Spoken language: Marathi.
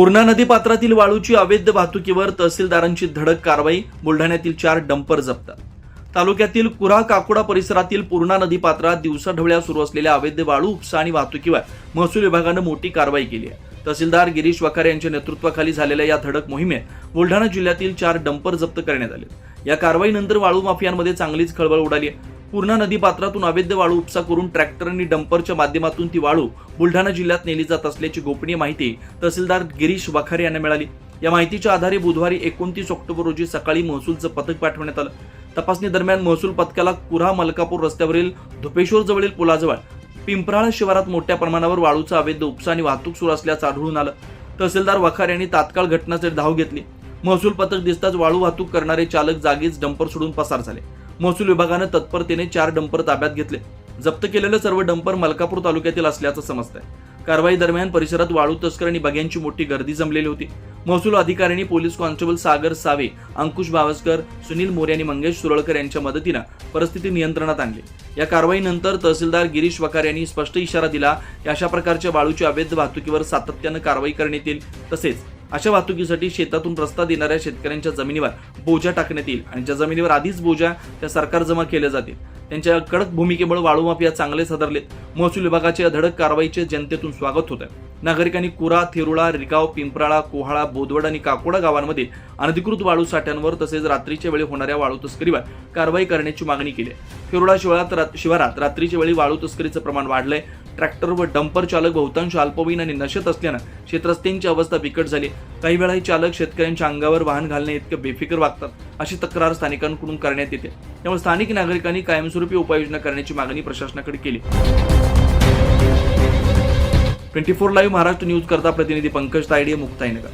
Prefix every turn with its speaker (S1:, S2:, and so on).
S1: पूर्णा नदी पात्रातील वाळूची अवैध वाहतुकीवर तहसीलदारांची धडक कारवाई बुलढाण्यातील चार डंपर जप्त. तालुक्यातील कुरा काकुडा परिसरातील पूर्णा नदी पात्रात दिवसाढवळ्या सुरू असलेल्या अवैध वाळू उपसा आणि वाहतुकीवर महसूल विभागानं मोठी कारवाई केली आहे. तहसीलदार गिरीश वखारे यांच्या नेतृत्वाखाली झालेल्या या धडक मोहिमेत बुलढाणा जिल्ह्यातील चार डंपर जप्त करण्यात आले. या कारवाईनंतर वाळू माफियांमध्ये चांगलीच खळबळ उडाली आहे. पूर्णा नदीपात्रातून अवैध वाळू उपसा करून ट्रॅक्टर आणि डंपरच्या माध्यमातून ती वाळू बुलढाणा जिल्ह्यात नेली जात असल्याची गोपनीय माहिती तहसीलदार गिरीश वखारे यांना मिळाली. या माहितीच्या आधारे बुधवारी एकोणतीस ऑक्टोबर रोजी सकाळी महसूलचं पथक पाठवण्यात आलं. तपासणी दरम्यान महसूल पथकाला कुऱ्हा मलकापूर रस्त्यावरील धुपेश्वर जवळील पुलाजवळ पिंपराळ शिवारात मोठ्या प्रमाणावर वाळूचा अवैध उपसा आणि वाहतूक सुरू असल्याचं आढळून आलं. तहसीलदार वखार यांनी तात्काळ घटनास्थळी धाव घेतली. महसूल पथक दिसताच वाळू वाहतूक करणारे चालक जागीच डंपर सोडून पसार झाले. महसूल विभागानं तत्परतेने चार डंपर ताब्यात घेतले. जप्त केलेले सर्व डंपर मलकापूर तालुक्यातील असल्याचं समजतंय. कारवाई दरम्यान परिसरात वाळू तस्कर आणि बग्यांची मोठी गर्दी जमलेली होती. महसूल अधिकाऱ्यांनी पोलीस कॉन्स्टेबल सागर सावे अंकुश बावसकर सुनील मोरे आणि मंगेश सुरळकर यांच्या मदतीनं परिस्थिती नियंत्रणात आणली. या कारवाईनंतर तहसीलदार गिरीश वकार यांनी स्पष्ट इशारा दिला की अशा प्रकारच्या वाळूच्या अवैध वाहतुकीवर सातत्यानं कारवाई करण्यात येईल तसेच अशा वाहतुकीसाठी शेतातून रस्ता देणाऱ्या शेतकऱ्यांच्या जमिनीवर बोजा टाकण्यात येईल आणि ज्या जमिनीवर आधीच बोजा त्या सरकार जमा केल्या जातील. त्यांच्या कडक भूमिकेमुळे वाळूमाफिया चांगले सदरलेत. महसूल विभागाच्या धडक कारवाईचे जनतेतून स्वागत होत आहे नागरिकांनी कुरा थिरुळा रिगाव पिंपराळा कोहाळा बोदवड आणि काकोडा गावांमध्ये अनधिकृत वाळू साठ्यांवर तसेच रात्रीच्या वेळी होणाऱ्या वाळू तस्करीवर कारवाई करण्याची मागणी केली थिरुळा शिवारात शिवारात रात्रीच्या वेळी वाळू तस्करीचं प्रमाण वाढलंय. ट्रॅक्टर व डंपर चालक बहुतांश अल्पवयीन आणि नशेत असल्यानं शेतरस्त्यांची अवस्था बिकट झाली काही वेळा हे चालक शेतकऱ्यांच्या अंगावर वाहन घालणे इतकं बेफिकर वागतात अशी तक्रार स्थानिकांकडून करण्यात येते. त्यामुळे स्थानिक नागरिकांनी कायमस्वरूपी उपाययोजना करण्याची मागणी प्रशासनाकडे केली. Twenty four live Maharashtra news करता प्रतिनिधी पंकज तायडे मुक्ताईनगर.